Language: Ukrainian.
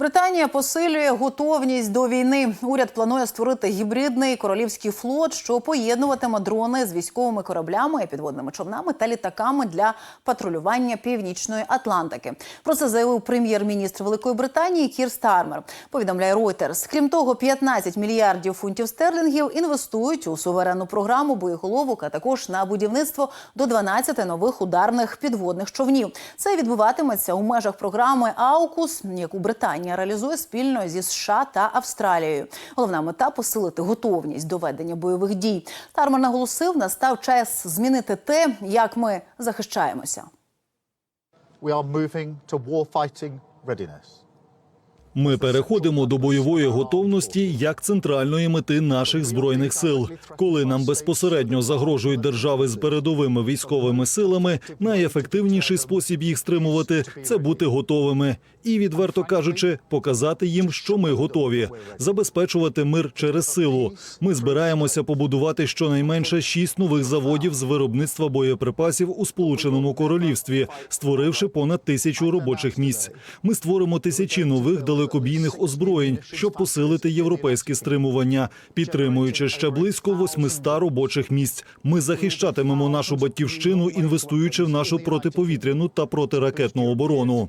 Британія посилює готовність до війни. Уряд планує створити гібридний королівський флот, що поєднуватиме дрони з військовими кораблями, підводними човнами та літаками для патрулювання північної Атлантики. Про це заявив прем'єр-міністр Великої Британії Кір Стармер. Повідомляє Reuters. Крім того, 15 мільярдів фунтів стерлінгів інвестують у суверенну програму боєголовок, а також на будівництво до 12 нових ударних підводних човнів. Це відбуватиметься у межах програми АУКУС, яку Британія реалізує спільно зі США та Австралією. Головна мета посилити готовність до ведення бойових дій. Тармер наголосив, настав час змінити те, як ми захищаємося. we are moving to war-fighting readiness. Ми переходимо до бойової готовності як центральної мети наших збройних сил. Коли нам безпосередньо загрожують держави з передовими військовими силами, найефективніший спосіб їх стримувати це бути готовими і, відверто кажучи, показати їм, що ми готові забезпечувати мир через силу. Ми збираємося побудувати щонайменше шість нових заводів з виробництва боєприпасів у Сполученому Королівстві, створивши понад тисячу робочих місць. Ми створимо тисячі нових далекобійних озброєнь, щоб посилити європейське стримування, підтримуючи ще близько 800 робочих місць. Ми захищатимемо нашу батьківщину, інвестуючи в нашу протиповітряну та протиракетну оборону.